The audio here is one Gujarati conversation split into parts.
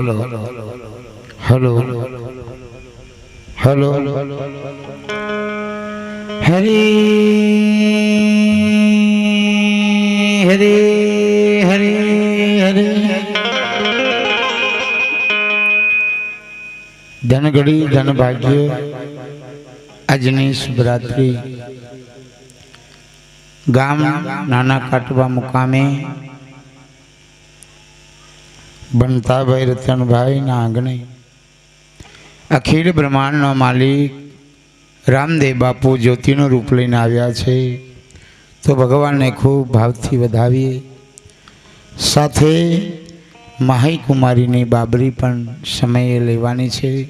હલો હલો હલો, હરે હરે હરે હરે. ધનગડી ધનભાગ્ય, આજની શિવરાત્રિ ગામ નાના કાટવા મુકામે બનતાભાઈ રતનભાઈ ના આંગણે. અખિલ બ્રહ્માંડનો માલિક રામદેવ બાપુ જ્યોતિનું રૂપ લઈને આવ્યા છે. તો ભગવાનને ખૂબ ભાવથી વધાવીએ. સાથે માહી કુમારીની બાબરી પણ સમયે લેવાની છે.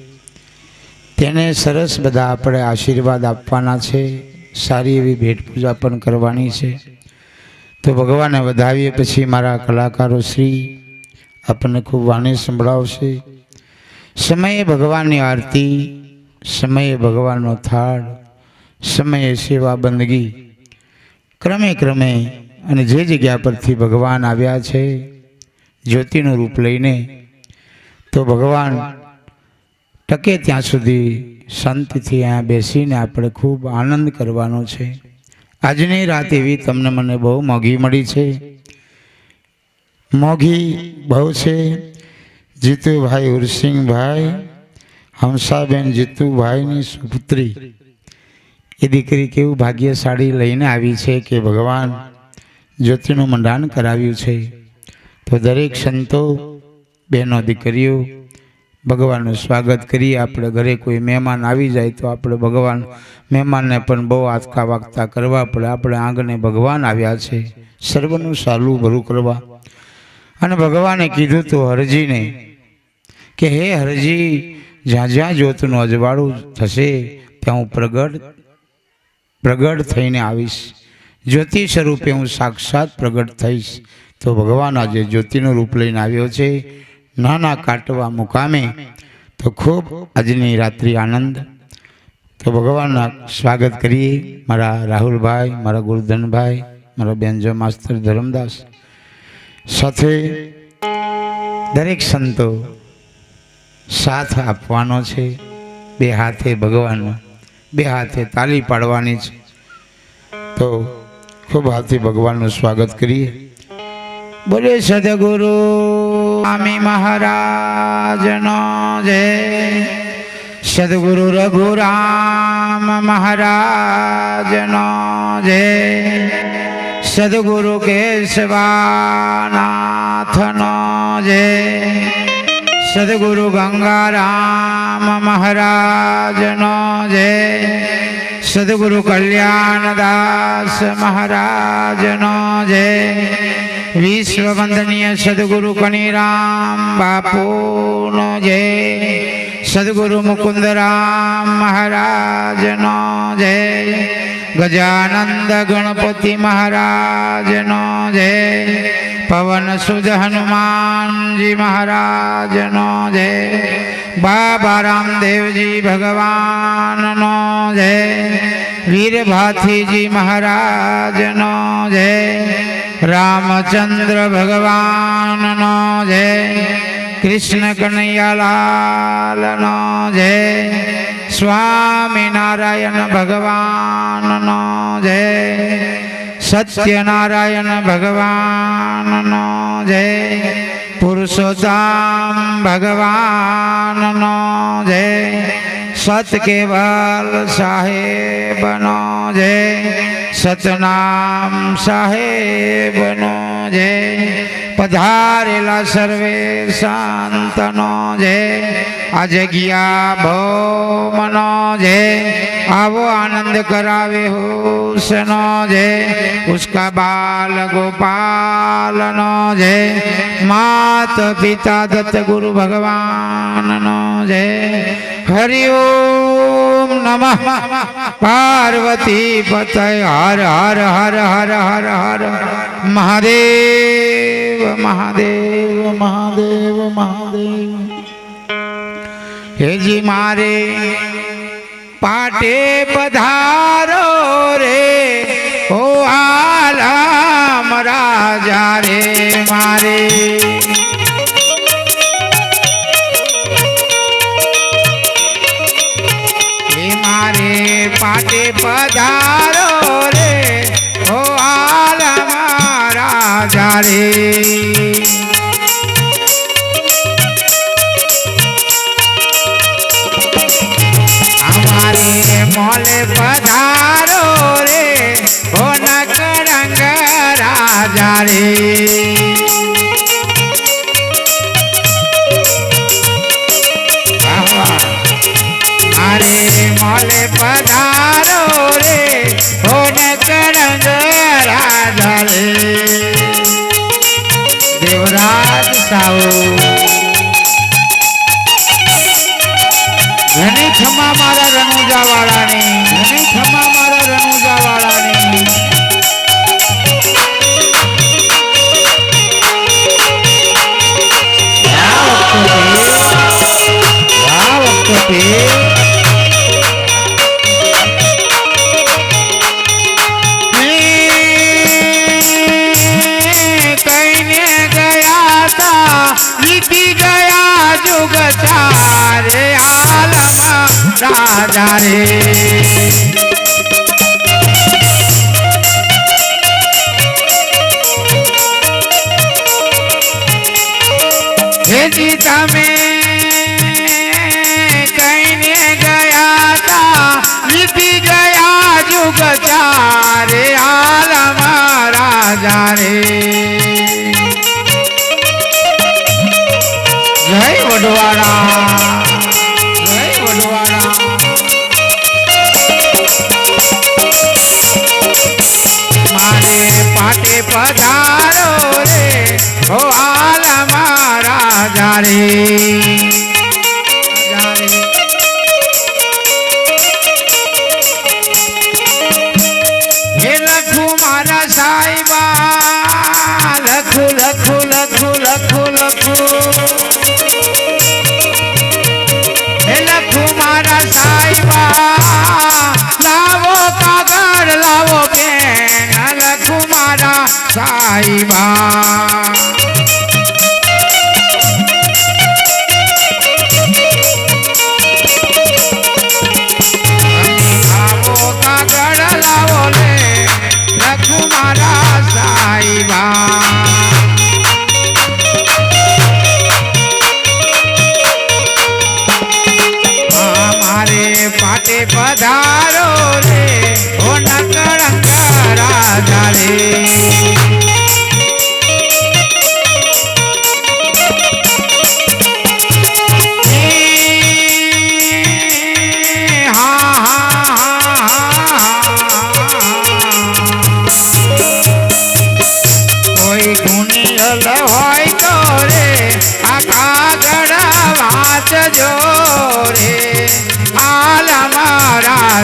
તેને સરસ બધા આપણે આશીર્વાદ આપવાના છે. સારી એવી ભેટ પૂજા પણ કરવાની છે. તો ભગવાનને વધાવીએ પછી મારા કલાકારો શ્રી આપણને ખૂબ વાણી સંભળાવશે. સમયે ભગવાનની આરતી, સમયે ભગવાનનો થાળ, સમયે સેવા બંદગી. ક્રમે ક્રમે અને જે જગ્યા પરથી ભગવાન આવ્યા છે, જ્યોતિનું રૂપ લઈને, તો ભગવાન ટકે ત્યાં સુધી શાંતિથી અહીંયા બેસીને આપણે ખૂબ આનંદ કરવાનો છે. આજની રાત એવી તમને મને બહુ મોંઘી મળી છે. મોઘી બહુ છે. જીતુભાઈ ઉરસિંહભાઈ, હંસાબેન જીતુભાઈની સુપુત્રી. એ દીકરી કેવું ભાગ્યશાળી લઈને આવી છે કે ભગવાન જ્યોતિનું મંડાણ કરાવ્યું છે. તો દરેક સંતો, બહેનો, દીકરીઓ, ભગવાનનું સ્વાગત કરીએ. આપણે ઘરે કોઈ મહેમાન આવી જાય તો આપણે ભગવાન મહેમાનને પણ બહુ આંચકા વાગતા કરવા પડે. આપણે આંગણે ભગવાન આવ્યા છે. સર્વનું સાલું ભરું કરવા. અને ભગવાને કીધું તો હરજીને કે હે હરજી, જ્યાં જ્યાં જ્યોતનું અજવાળું થશે, ત્યાં હું પ્રગટ પ્રગટ થઈને આવીશ. જ્યોતિ સ્વરૂપે હું સાક્ષાત પ્રગટ થઈશ. તો ભગવાન આજે જ્યોતિનું રૂપ લઈને આવ્યો છે. નાના કાટવા મુકામે તો ખૂબ આજની રાત્રિ આનંદ. તો ભગવાનના સ્વાગત કરીએ. મારા રાહુલભાઈ, મારા ગુરુધનભાઈ, મારા બેનજો માસ્તર ધરમદાસ સાથે દરેક સંતો સાથ આપવાનો છે. બે હાથે ભગવાનનો બે હાથે તાલી પાડવાની છે. તો ખૂબ હાથે ભગવાનનું સ્વાગત કરીએ. બોલે સદગુરુ સ્વામી મહારાજનો જય. સદગુરુ રઘુરામ મહારાજનો જય. સદગુરુ કેશવાનાથનો જય સદગુરુ ગંગારામ મહારાજનો જય સદગુરુ કલ્યાણદાસ મહારાજનો જય વિશ્વ વંદનીય સદગુરુ કનીરામ બાપુનો જય સદગુરુ મુકુંદરામ મહારાજનો જય ગજાનંદ ગણપતિ મહારાજનો જય પવન સુજ હનુમાનજી મહારાજનો જય બાબા રામદેવજી ભગવાનનો જય વીરભાથીજી મહારાજનો જય, રામચંદ્ર ભગવાનનો જય, કૃષ્ણ કનૈયાલાલનો જય, સ્વામિનારાયણ ભગવાનનો જય, સત્યનારાયણ ભગવાનનો જય, પુરુષોત્તમ ભગવાનનો જય. સતકેવલ સાહેબનો જય. સતનામ સાહેબનો જય પધારેલા સર્વે શાંતનો જે આ જગ્યા ભૌમનો જે આવો આનંદ કરાવે હુસનો જે ઉસકા બાલ ગોપાલનો જે માત પિતા દત્ત ગુરુ ભગવાનનો જે હરિ ઓમ નમઃ પાર્વતી પતય, હર હર હર હર હર હર. મહાદેવ મહાદેવ મહાદેવ મહાદેવ. હેજી મારે, પાટે પધારો રે. ઓ આલામ રાજા રે મારે. માટે પધાર. સાઓ ઘણી ખમા મારા રણુજા વાળાને ઘણી ખમા મારા રણુજા વાળાને આ વખતે राजा रे Bye.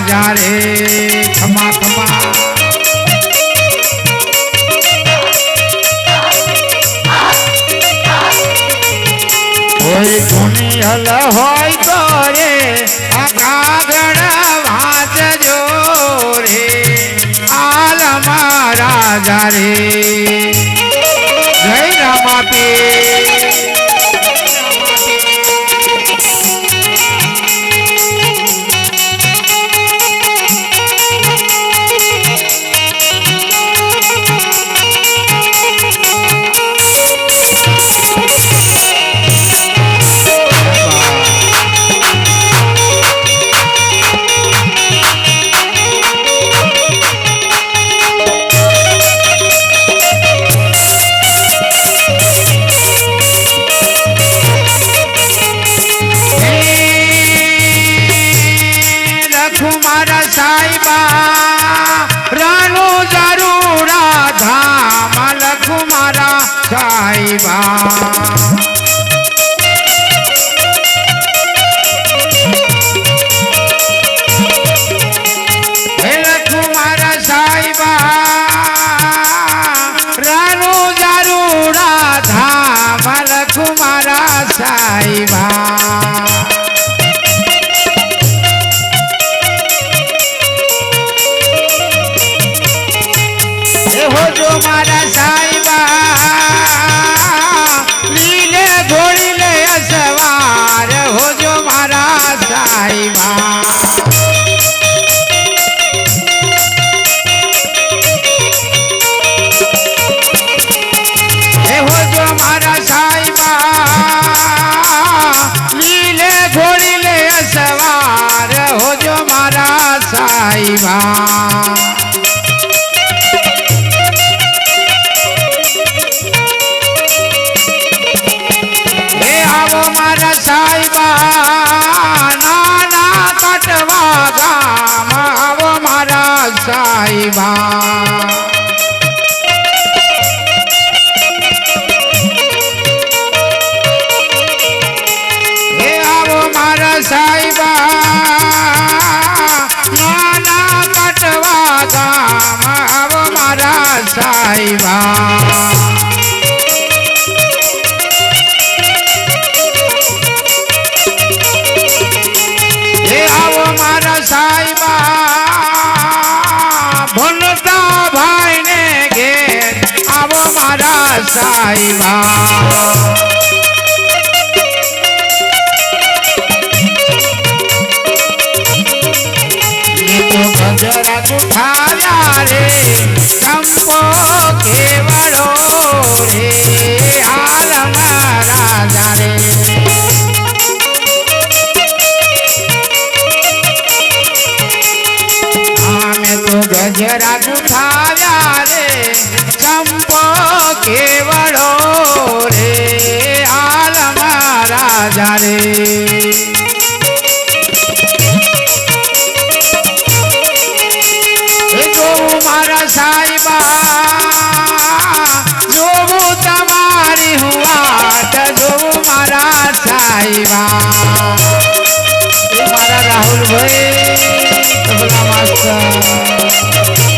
જ્યારે ખમા Ah. যাইবা। এ আমার সাইবা ভনটা ভাই নে গে আমার সাইবা que varón. આવ્યા એ મારા રાહુલભાઈ તબલા માસ્ટર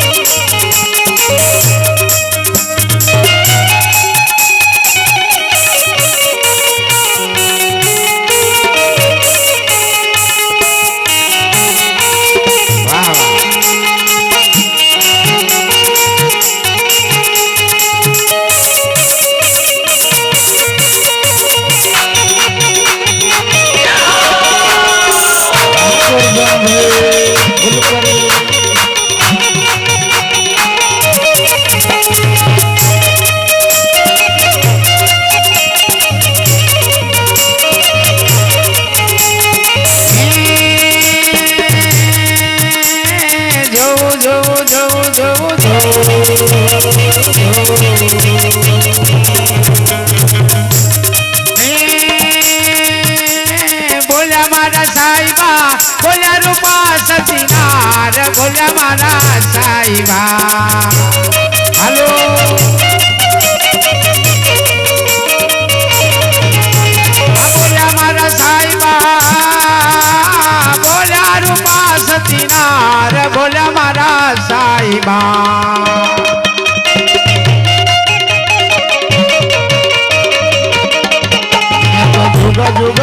சிவா যুগ যুগ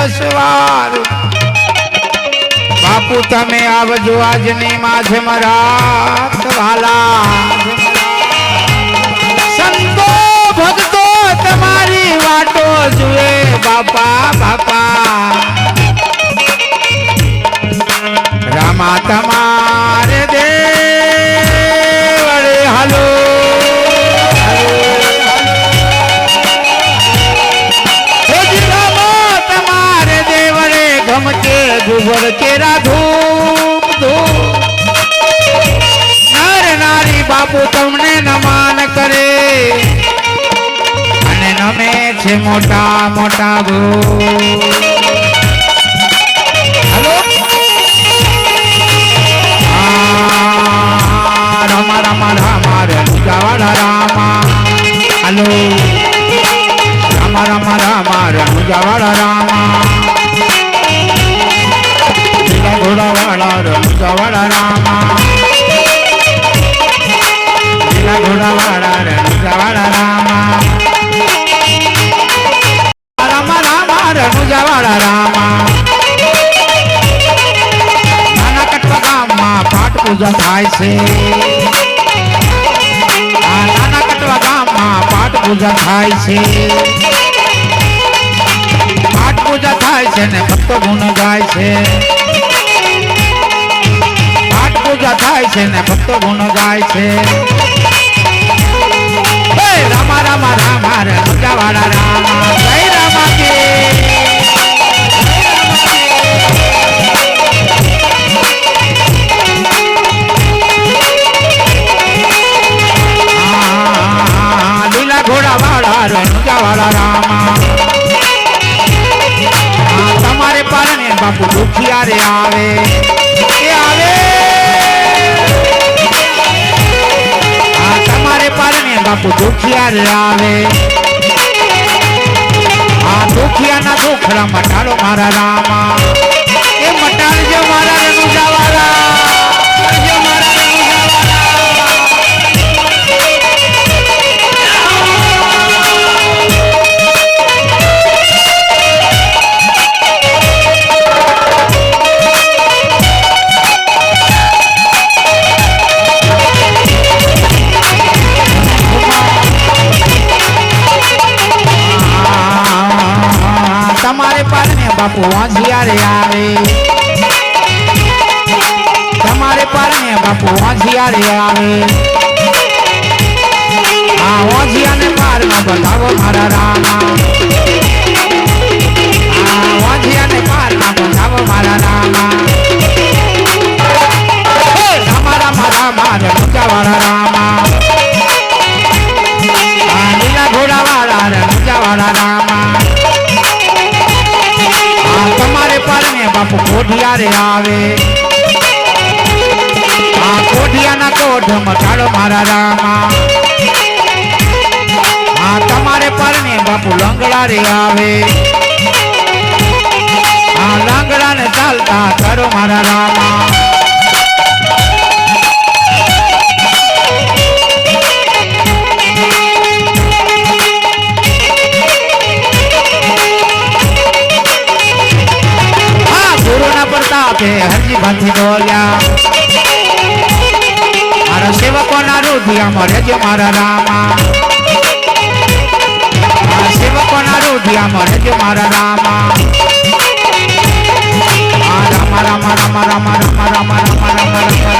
વસવાર બાપુ તમે આવજો આજની માધ્યમ રાત વાલા. પૂજા થાય છે. આ નાના કટવા ગામમાં પાઠ પૂજા થાય છે. પાઠ પૂજા થાય છે ને ભક્તો ગુણ ગાય છે. પાઠ પૂજા થાય છે ને ભક્તો ગુણ ગાય છે. રામા રામા રામા રમજાવાળા રામા, જય રામા કે. મારા જવાલા રામા તમારે પારણે બાપુ દુખિયા રે આવે. એ આવે? આ તમારે પારણે બાપુ દુખિયા રે આવે. આ દુખિયાના દુખડા મટાડો મારા રામા. કોઢિયારે આવે. આ કોઢિયાના કોઢ મચાડો મારા રામા. આ તમારે પરને બાપુ લંગડા રે આવે. આ લંગડાને ચાલતા કરો મારા રામા. મારા રામા સેવકોના રૂઢિયા મળજો મારા રામા રામા રામા રામા રામા રામા રામા રામા રામા રામા